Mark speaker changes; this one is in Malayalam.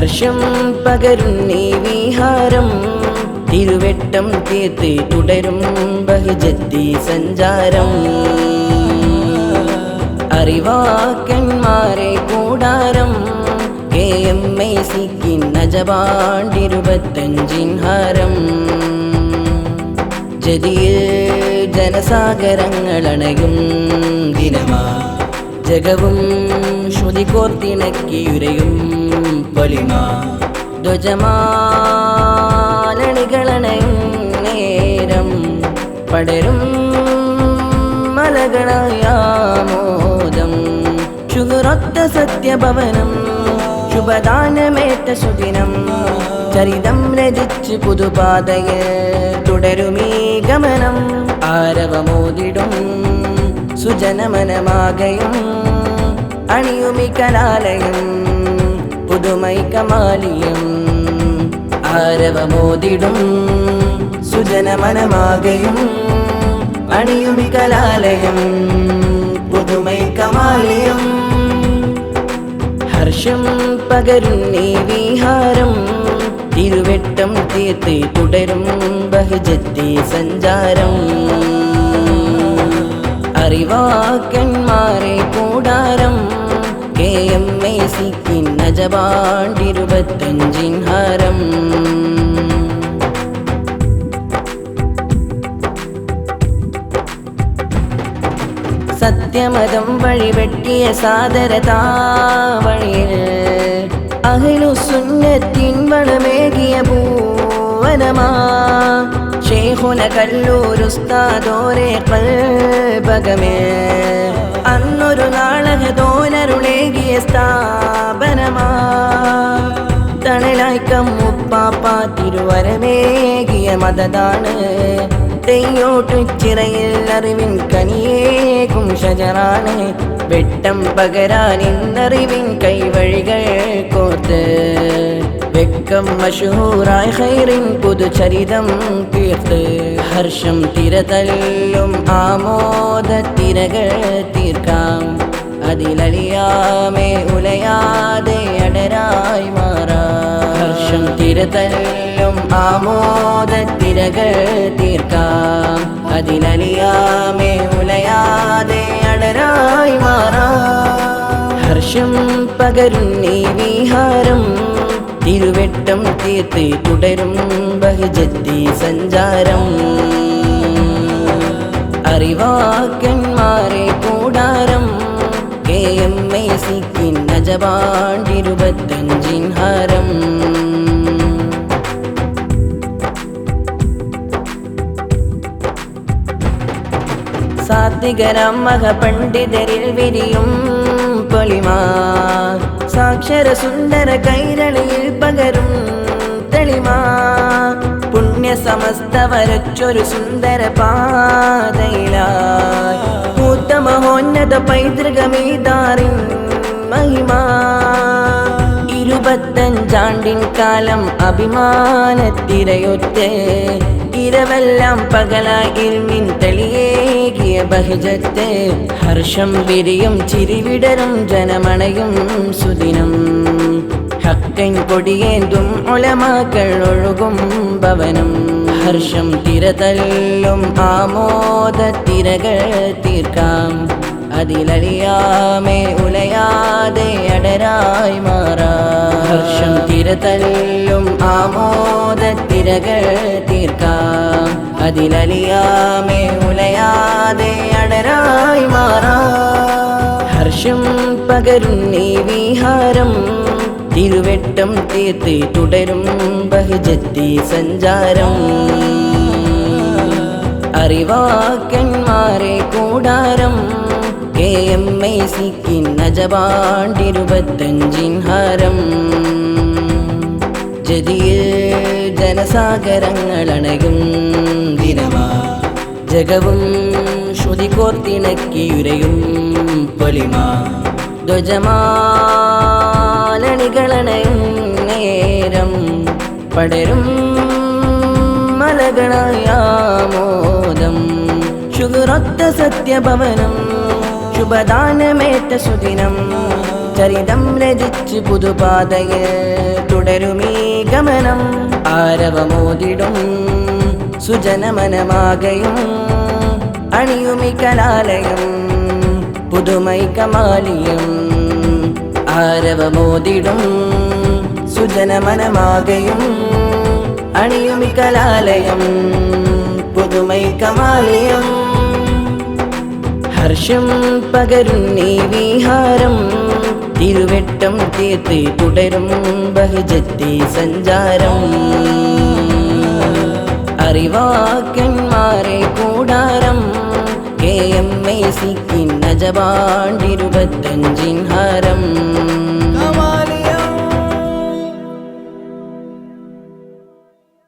Speaker 1: ഹർഷം പകരുന്നീ വിഹാരം. തിരുവെട്ടം തീർത്ത് തുടരും ബഹിജത്തി സഞ്ചാരം. അറിവാക്കന്മാരെ കൂടാരം. കെ എം ഐ സിക്കിൻ നജപാണ്ടിരുപത്തഞ്ചിൻ ഹാരം. ജതിയിൽ ജനസാഗരങ്ങളണയും ദിനമാ. ജഗവും ശ്രുതി കോർത്തിണക്കിയുരയും പൊലിമ ധ്വജമാലണികളണയും നേരം പടരും മലകളായാമോദം. ശുഗുറൊത്ത സത്യഭവനം ശുഭദാനമേറ്റ സുദിനം. ചരിതം രചിച്ച് പുതുപാതയിൽ തുടരുമീ ഗമനം. ആരവമോതിടും സുജനമനമാകയും അണിയുമി കലാലയം. പുതുമൈ കമാലിയം ആരവമോതിടും സുജനമനമാകയും അണിയുമി കലാലയം പുതുമൈ കമാലിയം. ഹർഷം പകരുന്നീ വിഹാരം തിരുവെട്ടം തീർത്ത് തുടരും ബഹിജത്തി സഞ്ചാരം. അറിവാക്കന്മാരെ കൂടാരം കെ എം ഐ സിക്കിൻ നജപാണ്ടിരുപത്തഞ്ചിൻ ഹാരം സത്യമതം വഴിവെട്ടിയ സാദരതാവഴിയിൽ അഹിലു സുന്നത്തിൻ വളമേകിയ ഭൂവനമാ ഷേഖുന കല്ലൂരുസ്താദോരെ കൽബകമേ അന്നൊരു നാളകതോനരുളേകിയ സ്ഥാപനമാ. തണലായിക്കം മുപ്പാപ്പ തിരുവരമേകിയ മതതാണ്. തെയ്യോട്ടു ചിറയിൽ അറിവിൻ കനിയേകും ഷജറാണ്. വെട്ടം പകരാൻ ഇന്നറിവിൻ കൈവഴികൾ കോർത്ത്. വെക്കം മഷൂറായ ഹൈറിൻ പുതുചരിതം തീർത്ത്. ഹർഷം തിരതല്ലും ആമോദ തിരകൾ തീർക്കാം. അതിലലിയാമേ ഉലയാതെ അടരായി മാറാം. ഹർഷം തിരതല്ലും ആമോദ തിരകൾ തീർക്കാം. അതിലലിയാമേ ഉലയാതെ അടരായി മാറാം. ഹർഷം പകരുന്നീ വിഹാരം തിരുവെട്ടം തീർത്ത് തുടരും ബഹുജത്തി സഞ്ചാരം. അറിവാക്കന്മാരെ സിക്കിൻ നജപാണ്ടിരുപത്തഞ്ചിൻ ഹാരം സാത്വികരം മഹ പണ്ഡിതരിൽ വിരിയും പൊലിമാ സാക്ഷര സുന്ദര കൈരളിയിൽ പകരും തെളിമാ പുണ്യ സമസ്ത വരച്ചൊരു സുന്ദര പാതയിലായി പൂത്ത മഹോന്നത പൈതൃകമീതാറിൻ മഹിമാ. ഇരുപത്തഞ്ചാണ്ടിൻ കാലം അഭിമാനത്തിരയൊത്ത് ഇരവെല്ലാം പകലായി ഇരുമിൻ തെളിയേകിയ ബഹിജത്ത്. ഹർഷം വിരിയും ചിരിവിടരും ജനമണയും സുദിനം. ഹക്കൻ കൊടിയേന്തും ഒലമാക്കൾ ഒഴുകും ഭവനം. ഹർഷം തിരതല്ലും ആമോദ തിരകൾ തീർക്കാം. അതിലലിയാമേ ഉലയാതെ അടരായി മാറാം. ഹർഷം ആമോദ തിരകൾ തീർക്കാം. അതിലലിയാമേ ഉലയാതെ അടരായി മാറാം. ഹർഷം പകരും നീ വിഹാരം തിരുവെട്ടം തീർത്ത് തുടരും ബഹുജത്തി സഞ്ചാരം. അറിവാക്കന്മാരെ കൂടാരം കെ എം ഐ സിക്കിൻ നജപാണ്ടിരുപത്തഞ്ചിൻ ഹാരം. സാഗരങ്ങളണയും ദിനമാ. ജഗവും ശ്രുതി കോർത്തിണക്കിയുരയും പൊലിമാ. ധ്വജമാലണികളണയും നേരം. പടരും മലകളായാമോദം. ശുഗുറൊത്ത സത്യഭവനം ശുഭദാനമേറ്റ സുദിനം ചരിതം രചിച്ച് പുതുപാതയിൽ തുടരുമീ ഗമനം. ആരവമോതിടും സുജനമനമാകയും അണിയുമി കലാലയം പുതുമൈ കമാലിയം. ആരവമോതിടും സുജനമനമാകയും അണിയുമി കലാലയം പുതുമൈ കമാലിയം. ഹർഷം പകരുന്നീ വിഹാരം തിരുവെട്ടം തീർത്ത് തുടരും ബഹുജത്തി സഞ്ചാരം അറിവാക്കന്മാരെ കൂടാരം കെ എം ഐ സിക്കിൻ നജപാണ്ടിരുപത്തഞ്ചിൻ ഹാരം